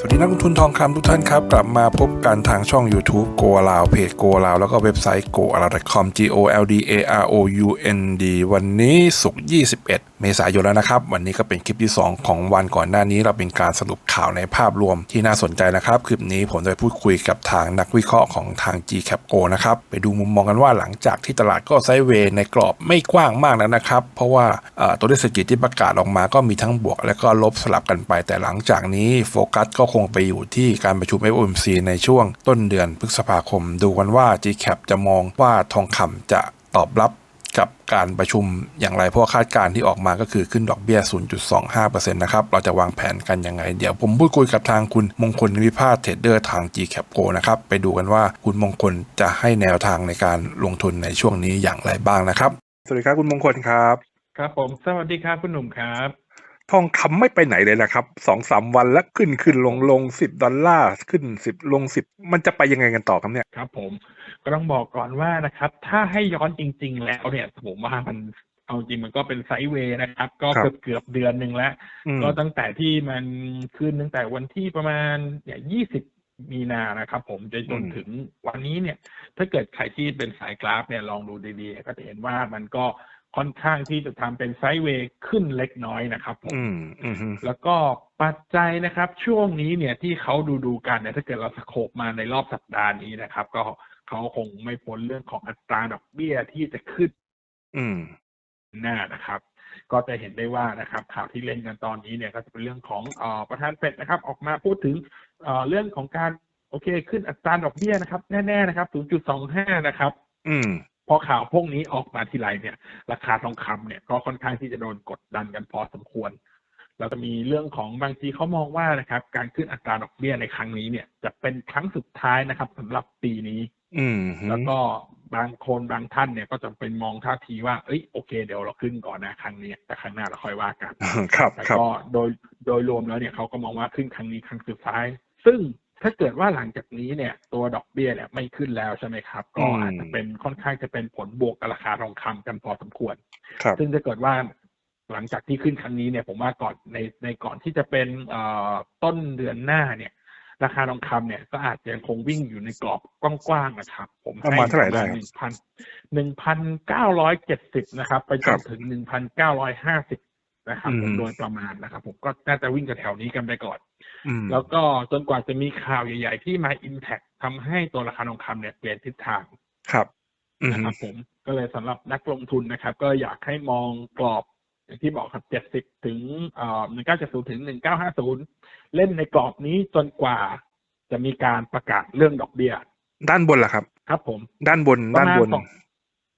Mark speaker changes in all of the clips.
Speaker 1: สวัสดีนักลงทุนทองคำทุกท่านครับ กลับมาพบกันทางช่อง YouTube Go ลาวเพจ Go ลาวแล้วก็เว็บไซต์ go a l a com g o l d a r o u n d วันนี้ศุกร์21 เมษายนแล้วนะครับ วันนี้ก็เป็นคลิปที่ 2 ของวันก่อนหน้านี้เราเป็นการสรุปข่าวในภาพรวมที่น่าสนใจนะครับ คลิปนี้ผมได้พูดคุยกับทางนักวิเคราะห์ของทาง G Cap O นะครับ ไปดูมุมมองกันว่าหลังจากที่ตลาดก็ไซด์เวย์ในกรอบไม่กว้างมากแล้วนะครับ เพราะว่าตัวเลขเศรษฐกิจที่ประกาศออกมาก็มีทั้งบวก และก็ลบสลับกันไป แต่หลังจากนี้โฟกัสก็คงไปอยู่ที่การประชุม FOMC ในช่วงต้นเดือนพฤษภาคม ดูกันว่า GCAP จะมองว่าทองคำจะตอบรับ กับการประชุมอย่างไรเพราะว่าคาดการณ์ที่ออกมาก็คือขึ้นดอกเบี้ย 0.25%นะครับ เราจะวางแผนกันยังไง เดี๋ยวผมพูดคุยกับทางคุณมงคลวิพาสเทรดเดอร์ทาง GCAP Go นะครับ ไปดูกันว่าคุณมงคลจะให้แนวทางในการลงทุนในช่วงนี้อย่างไรบ้างนะครับ สวัสดีครับคุณมงคลครับ
Speaker 2: ครับผม สวัสดีครับคุณหนุ่มครับ
Speaker 1: ทองคำไม่ไปไหนเลยนะครับสองสามวันแล้วขึ้นขึ้นลงลงสิบดอลลาร์ขึ้นสิบลงสิบมันจะไปยังไงกันต่อครับเนี่ย
Speaker 2: ครับผมก็ต้องบอกก่อนว่านะครับ ถ้าให้ย้อนจริง ๆ แล้วเนี่ยผมว่ามันเอาจริงมันก็เป็นไซด์เวย์นะครับ ก็
Speaker 1: ครับ
Speaker 2: เกือบเกือบเดือนหนึ่งแล้ว
Speaker 1: อืม
Speaker 2: ก็ตั้งแต่ที่มันขึ้นตั้งแต่วันที่ประมาณเนี่ยยี่สิบมีนานะครับ ผมจนจน
Speaker 1: อืม
Speaker 2: ถึงวันนี้เนี่ย ถ้าเกิดใครที่เป็นสายกราฟเนี่ยลองดูดีๆ ก็จะเห็นว่ามันก็ ค่อนข้างที่จะทำเป็นไซด์เวย์ขึ้นเล็กน้อยนะครับผม
Speaker 1: อืมอืมฮึ
Speaker 2: แล้วก็ปัจจัยนะครับ ช่วงนี้เนี่ยที่เขาดูดูๆกันเนี่ยถ้าเกิดเราสโคบมาในรอบสัปดาห์นี้นะครับ ก็เขาคงไม่พ้นเรื่องของอัตราดอกเบี้ยที่จะขึ้น
Speaker 1: อืม
Speaker 2: หน้านะครับ ก็จะเห็นได้ว่านะครับ ข่าวที่เล่นกันตอนนี้เนี่ยก็จะเป็นเรื่องของเอ่อประธานเฟดนะครับ ออกมาพูดถึงเอ่อเรื่องของการโอเค ขึ้นอัตราดอกเบี้ยนะครับ แน่ๆนะครับ 0.25 นะครับ
Speaker 1: อืม
Speaker 2: พอข่าวพวกนี้ออกมาทีไรเนี่ย ราคาทองคำเนี่ยก็ค่อนข้างที่จะโดนกดดันกันพอสมควรแล้วก็มีเรื่องของบางทีเขามองว่านะครับ การขึ้นอัตราดอกเบี้ยในครั้งนี้เนี่ย จะเป็นครั้งสุดท้ายนะครับสำหรับปีนี้
Speaker 1: อืมฮึ
Speaker 2: แล้วก็บางคนบางท่านเนี่ยก็จะเป็นมองท่าทีว่าเอ้ยโอเคเดี๋ยวเราขึ้นก่อนนะครั้งนี้แต่ครั้งหน้าเราค่อยว่ากัน
Speaker 1: ครับ
Speaker 2: แต่
Speaker 1: ครับ
Speaker 2: ก็โดยโดยรวมแล้วเนี่ยเขาก็มองว่าขึ้นครั้งนี้ครั้งสุดท้าย ซึ่ง ถ้าเกิดว่าหลังจากนี้เนี่ยตัวดอกเบี้ยเนี่ยไม่ขึ้นแล้วใช่ไหมครับ ก็อาจจะเป็นค่อนข้างจะเป็นผลบวกกับราคาทองคำกันพอสมควร
Speaker 1: ครับ
Speaker 2: ซึ่งถ้าเกิดว่าหลังจากที่ขึ้นครั้งนี้เนี่ยผมว่าก่อนในในก่อนที่จะเป็นเอ่อต้นเดือนหน้าเนี่ย ราคาทองคำเนี่ยก็อาจจะยังคงวิ่งอยู่ในกรอบกว้างๆนะครับ ผม
Speaker 1: ประมาณเท่าไหร่ได้
Speaker 2: หนึ่งพันหนึ่งพันเก้าร้อยเจ็ดสิบนะครับ ไปจ
Speaker 1: ครั
Speaker 2: น
Speaker 1: บ
Speaker 2: ถึงหนึ่งพันเก้าร้อยห้าสิบนะครับ
Speaker 1: อืม
Speaker 2: ผมโดยประมาณนะครับ ผมก็น่าจะวิ่งแถวๆนี้กันไปก่อน
Speaker 1: อืม
Speaker 2: แล้วก็จนกว่าจะมีข่าวใหญ่ ๆ ที่มาอิมแพคทำให้ตัวราคาทองคำเนี่ยเปลี่ยนทิศทาง
Speaker 1: ครับอืม
Speaker 2: นะ
Speaker 1: ฮึ
Speaker 2: ครับผมก็เลยสำหรับนักลงทุนนะครับ ก็อยากให้มองกรอบอย่างที่บอกครับ70ถึงเอ่อ1970ถึง1950เล่นในกรอบนี้จนกว่าจะมีการประกาศเรื่องดอกเบี้ย
Speaker 1: ด้านบนล่ะครับ
Speaker 2: ครับผม
Speaker 1: ด้านบน
Speaker 2: ประ
Speaker 1: ด้าน
Speaker 2: มาณ
Speaker 1: บน
Speaker 2: สอง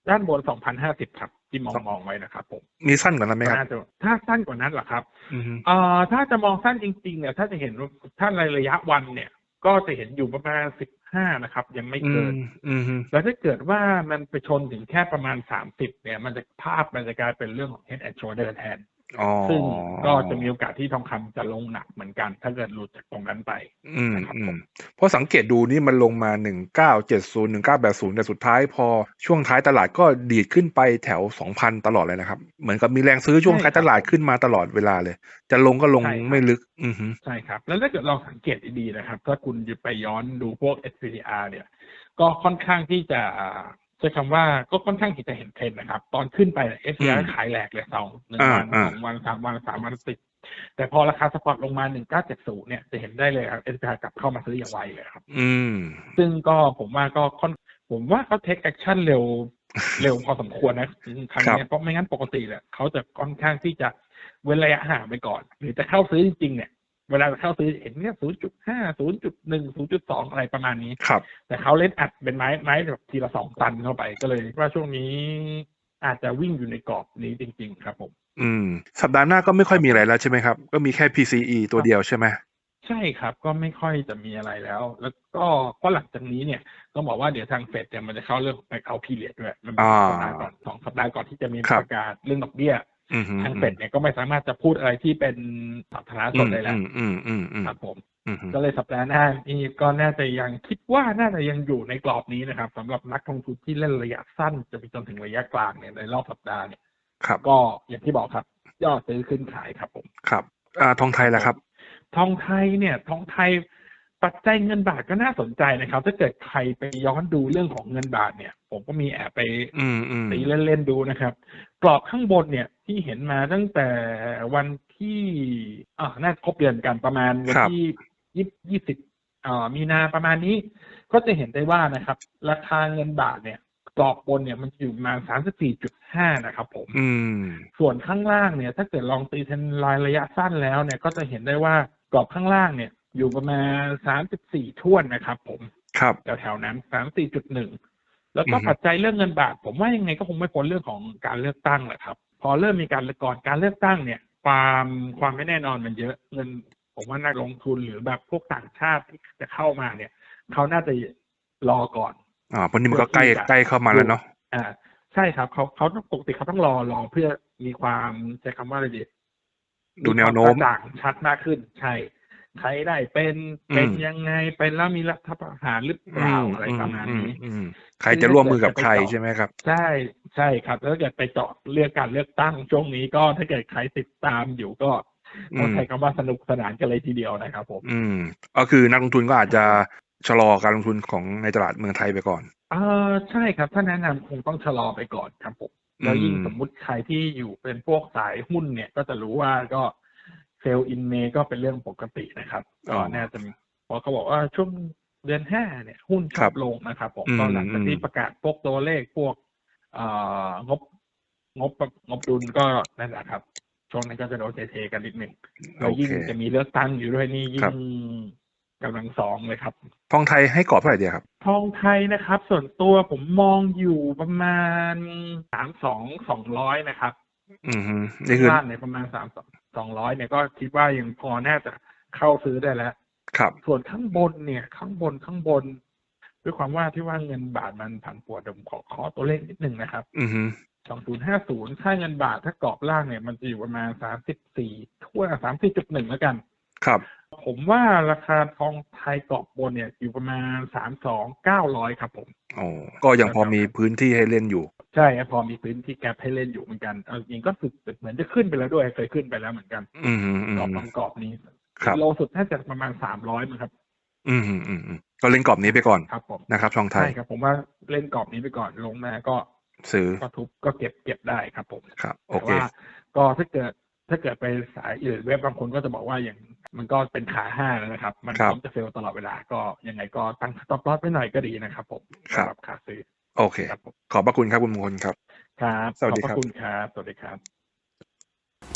Speaker 2: ด้านบน2,050ครับ ที่มองมองไว้นะครับผม
Speaker 1: มีสั้นกว่านั้นไหมครับ
Speaker 2: น่าจะถ้าสั้นกว่านั้นเหรอครับ
Speaker 1: อืมฮึ
Speaker 2: เอ่อถ้าจะมองสั้นจริงๆเนี่ยถ้าจะเห็นว่าถ้าในระยะวันเนี่ย ก็จะเห็นอยู่ประมาณ15นะครับ ยังไม่
Speaker 1: อื
Speaker 2: เกิ
Speaker 1: ม
Speaker 2: น
Speaker 1: อืมฮึ
Speaker 2: แล้วถ้าเกิดว่ามันไปชนถึงแค่ประมาณ30เนี่ย มันจะภาพมันจะกลายเป็นเรื่องของ head and shoulder แทน
Speaker 1: อ๋อ
Speaker 2: ซึ่งก็จะมีโอกาสที่ทองคำจะลงหนักเหมือนกัน ถ้าเกิดหลุดจากตรงนั้นไป
Speaker 1: อืม
Speaker 2: นะครับ
Speaker 1: อื
Speaker 2: ผมม
Speaker 1: เพราะสังเกตดูนี่มันลงมาหนึ่งเก้าเจ็ดศูนย์หนึ่งเก้าแปดศูนย์แต่สุดท้ายพอช่วงท้ายตลาดก็ดีดขึ้นไปแถวสองพันตลอดเลยนะครับ เหมือนกับมีแรงซื้อช่วงท้ายตลาดขึ้นมาตลอดเวลาเลย จะลงก็ลง
Speaker 2: ใช่ครับ
Speaker 1: ไม่ลึก อืมฮึ
Speaker 2: ใช่ครับ แล้วถ้าเกิดเราสังเกตดีๆนะครับ ถ้าคุณไปย้อนดูพวก SPDR เนี่ย ก็ค่อนข้างที่จะ ใช้คำว่าก็ค่อนข้างที่จะเห็นเทรนด์นะครับ ตอนขึ้นไปเนี่ย SPDR ขายแหลกเลยสองหนึ่งวันสองวันสามวันสามวันติดแต่พอราคาสปอร์ตลงมา 1970 เนี่ย จะเห็นได้เลยครับ SPDR กลับเข้ามาซื้ออย่างไวเลยครับ
Speaker 1: อืม
Speaker 2: ซึ่งก็ผมว่าก็ค่อนผมว่าเขาเทคแอคชั่นเร็วเร็วพอสมควรนะครั้ง
Speaker 1: ครับ
Speaker 2: เนี้ยเพราะไม่งั้นปกติเนี่ยเขาจะค่อนข้างที่จะเว้นระยะห่างไปก่อน หรือจะเข้าซื้อจริงๆเนี่ย เวลาจะเข้าซื้อเห็นเนี่ยศูนย์จุดห้าศูนย์จุดหนึ่งศูนย์จุดสองอะไรประมาณนี้
Speaker 1: ครับ
Speaker 2: แต่เขาเล่นอัดเป็นไม้ไม้แบบทีละสองตันเข้าไปก็เลย ว่าช่วงนี้อาจจะวิ่งอยู่ในกรอบนี้จริง ๆ ครับผม
Speaker 1: อืม สัปดาห์หน้าก็ไม่ค่อยมีอะไรแล้วใช่ไหมครับ ก็มีแค่ PCE ตัวเดียวใช่ไหม
Speaker 2: ใช่ครับ ก็ไม่ค่อยจะมีอะไรแล้ว แล้วก็ก็หลังจากนี้เนี่ยต้องบอกว่าเดี๋ยวทางเฟดเนี่ยมันจะเข้าเรื่องของแบ k เอาพีเรียดด้วยมันมี
Speaker 1: อ่า
Speaker 2: สัปดาห์ก่อนสองสัปดาห์ก่อนที่จะมี
Speaker 1: ครับ
Speaker 2: ประกาศเรื่องดอกเบี้ย
Speaker 1: อืมฮึ
Speaker 2: ทางเฟดเนี่ยก็ไม่สามารถจะพูดอะไรที่เป็นสาธารณสดได้แล้ว
Speaker 1: อืมอืมอืมอืม
Speaker 2: ครับผม
Speaker 1: อืมฮึ
Speaker 2: ก็เลยสัปดาห์หน้านี่ก็น่าจะยังคิดว่าน่าจะยังอยู่ในกรอบนี้นะครับสำหรับนักลงทุนที่เล่นระยะสั้นจะไปจนถึงระยะกลางเนี่ยในรอบสัปดาห์เนี่ย
Speaker 1: ครับ
Speaker 2: ก็อย่างที่บอกครับยอดซื้อขึ้นขายครับผม
Speaker 1: ครับอ่าทองไทยล่ะครับ
Speaker 2: ทองไทยเนี่ย ทองไทย ปัจจัยเงินบาทก็น่าสนใจนะครับ ถ้าเกิดใครไปย้อนดูเรื่องของเงินบาทเนี่ย ผมก็มีแอบไป
Speaker 1: อืมอืม
Speaker 2: ตีเล่นๆดูนะครับ กรอบข้างบนเนี่ยที่เห็นมาตั้งแต่วันที่อ่าน่าจะครบเดือนกันประมาณวันที่ยี่ยี่สิบอ่ามีนาประมาณนี้ ก็จะเห็นได้ว่านะครับ ราคาเงินบาทเนี่ยกรอบบนเนี่ยมันอยู่ประมาณสามสิบสี่จุดห้านะครับ ผม
Speaker 1: อืม
Speaker 2: ส่วนข้างล่างเนี่ย ถ้าเกิดลองตีเทรนไลน์ระยะสั้นแล้วเนี่ย ก็จะเห็นได้ว่ากรอบข้างล่างเนี่ย อยู่ประมาณสามสิบสี่ท่วนนะครับ ผม
Speaker 1: ครับ
Speaker 2: แถวๆนั้นสามสี่จุดหนึ่งแล้วก็
Speaker 1: อือฮึ
Speaker 2: ปัจจัยเรื่องเงินบาท ผมว่ายังไงก็คงไม่พ้นเรื่องของการเลือกตั้งแหละครับ พอเริ่มมีการก่อนการเลือกตั้งเนี่ย ความความไม่แน่นอนมันเยอะเงิน ผมว่านักลงทุนหรือแบบพวกต่างชาติที่จะเข้ามาเนี่ยเขาน่าจะรอก่อน
Speaker 1: อ่าเพราะนี่มันก็ใกล้
Speaker 2: เพื่อที่จะ
Speaker 1: ใกล้เข้ามาแล้วเนาะ
Speaker 2: อ่า ใช่ครับเขาเขาต้องปกติเขาต้องรอรอเพื่อมีความใช้คำว่าอะไรดี
Speaker 1: ดูแนวโน้ม
Speaker 2: กระจ่างชัดมากขึ้นใช่ ใครได้เป็น
Speaker 1: อืม
Speaker 2: เป็นยังไงเป็นแล้วมีรัฐประหารหรือเปล่าอะไรประมาณนี้
Speaker 1: อืมใครจะร่วมมือกับใครใช่ไหมครับ
Speaker 2: ใช่ใช่ครับแล้วถ้าเกิดไปเจาะเลือกการเลือกตั้งช่วงนี้ก็ถ้าเกิดใครติดตามอยู่ก็
Speaker 1: อืม
Speaker 2: ต้องใช้คำว่าสนุกสนานกันเลยทีเดียวนะครับผม
Speaker 1: อืมก็คือนักลงทุนก็อาจจะชะลอการลงทุนของในตลาดเมืองไทยไปก่อน
Speaker 2: เออใช่ครับ ถ้าแนะนำคงต้องชะลอไปก่อนครับผมแล้วยิ่ง
Speaker 1: อืม
Speaker 2: สมมุติใครที่อยู่เป็นพวกสายหุ้นเนี่ยก็จะรู้ว่าก็ เซลล์อินเมก็เป็นเรื่องปกตินะครับก็น่าจะมีเพราะเขาบอกว่าช่วงเดือนห้าเนี่ยหุ้นช
Speaker 1: ครั
Speaker 2: อบบลงนะครับผม
Speaker 1: อืม
Speaker 2: ก็หลังจากที่
Speaker 1: อืม
Speaker 2: ประกาศพวกตัวเลขพวกเอ่องบงบงบดุลก็นั่นแหละครับ ช่วงนั้นก็จะโดนเทๆกันนิดหนึ่ง
Speaker 1: โอ
Speaker 2: แล้วยิ่ง
Speaker 1: เค
Speaker 2: จะมีเลือกตั้งอยู่ด้วยนี่ยิ่
Speaker 1: ครั
Speaker 2: ง
Speaker 1: บ
Speaker 2: กำลังสองเลยครับ
Speaker 1: ทองไทยให้กรอบเท่าไหร่เดียวครับ
Speaker 2: ทองไทยนะครับ ส่วนตัวผมมองอยู่ประมาณสามสองสองร้อยนะครับ
Speaker 1: อืมฮึนี่คือ
Speaker 2: ล่างเนี่ยประมาณสามสอง ร้อยเนี่ยก็คิดว่ายังพอน่าจะเข้าซื้อได้แล้ว
Speaker 1: ครับ
Speaker 2: ส่วนข้างบนเนี่ยข้างบนข้างบน ด้วยความว่าที่ว่าเงินบาทมันผันผวนเดี๋ยวผมขอขอตัวเลขนิดหนึ่งนะครับ
Speaker 1: อืมฮึ
Speaker 2: สองศูนย์ห้าศูนย์ค่าเงินบาทถ้ากรอบล่างเนี่ยมันจะอยู่ประมาณสามสิบสี่ทั่วสามสิบจุดหนึ่งแล้วกัน
Speaker 1: ครับ
Speaker 2: ผมว่าราคาทองไทยกรอบบนเนี่ยอยู่ประมาณสามสองเก้าร้อยครับผม
Speaker 1: โอ้ก็ยังพอมีพื้นที่ให้เล่นอยู่
Speaker 2: ใช่ครับพอมีพื้นที่แกลบให้เล่นอยู่เหมือนกันเอาจริงก็สึกเหมือนจะขึ้นไปแล้วด้วยเคยขึ้นไปแล้วเหมือนกัน
Speaker 1: อืมฮึอืม
Speaker 2: กรอบ
Speaker 1: ฮึ
Speaker 2: ของกรอบนี้
Speaker 1: ครับ
Speaker 2: โลสุดน่าจะประมาณสามร้อยมั้งครับ
Speaker 1: อืมฮึอืมฮึก็เล่นกรอบนี้ไปก่อน
Speaker 2: ครับผม
Speaker 1: นะครับทองไท
Speaker 2: ใช่
Speaker 1: ย
Speaker 2: ครับ ผมว่าเล่นกรอบนี้ไปก่อนลงมาก็
Speaker 1: ซื้อ
Speaker 2: ก็ทุบก็เก็บเก็บได้ครับผม
Speaker 1: ครับ โอ
Speaker 2: แต่
Speaker 1: เค
Speaker 2: ว่าก็ถ้าเกิดถ้าเกิดไปสายอื่นเว็บบางคนก็จะบอกว่าอย่างมันก็เป็นขาห้าแล้วนะครับ มัน
Speaker 1: ครั
Speaker 2: พ
Speaker 1: บ
Speaker 2: ร้อมจะเฟลตลอดเวลาก็ยังไงก็ตั้งสต็อปลอสไว้หน่อยก็ดีนะครับผม
Speaker 1: ครับ
Speaker 2: สำหรับขาซื้อ
Speaker 1: โอเค
Speaker 2: ครับผม
Speaker 1: ขอบพระคุณครับคุณมงคลครับ
Speaker 2: ครับ
Speaker 1: สวัสดี
Speaker 2: ขอบพ
Speaker 1: ครับ
Speaker 2: ระคุณครับ สวัสดีครับ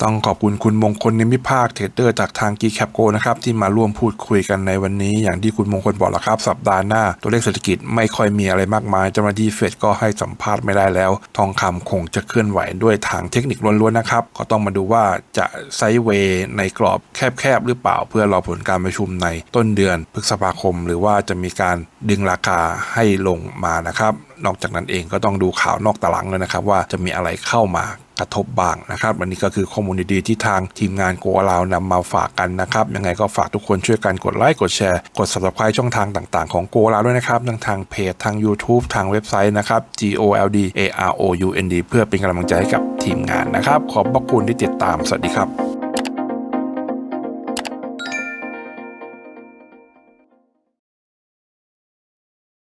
Speaker 1: ต้องขอบคุณคุณมงคลนิมิภาคเทรดเดอร์จากทาง g c a p g o นะครับที่มาร่วมพูดคุยกันในวันนี้ อย่างที่คุณมงคลบอกแล้วครับ สัปดาห์หน้า ตัวเลขเศรษฐกิจไม่ค่อยมีอะไรมากมายเจ้าหน้าที่เฟดก็ให้สัมภาษณ์ไม่ได้แล้ว ทองคำคงจะเคลื่อนไหวด้วยทางเทคนิคล้วนๆนะครับ ก็ต้องมาดูว่าจะไซด์เวย์ในกรอบแคบๆหรือเปล่า เพื่อรอผลการประชุมในต้นเดือนพฤษภาคม หรือว่าจะมีการดึงราคาให้ลงมานะครับนอกจากนั้นเองก็ต้องดูข่าวนอกตารางเลยนะครับว่าจะมีอะไรเข้ามา กระทบบ้างนะครับวันนี้ก็คือข้อมูลดีๆที่ทางทีมงานโกลาวนำมาฝากกันนะครับยังไงก็ฝากทุกคนช่วยกันกดไลค์กดแชร์กด subscribe ช่องทางต่างๆของโกลาด้วยนะครับทั้งทางเพจทาง YouTube ทางเว็บไซต์นะครับ G O L D A R O U N D เพื่อเป็นกำลังใจให้กับทีมงานนะครับ ขอบพระคุณที่ติดตามสวัสดีครับ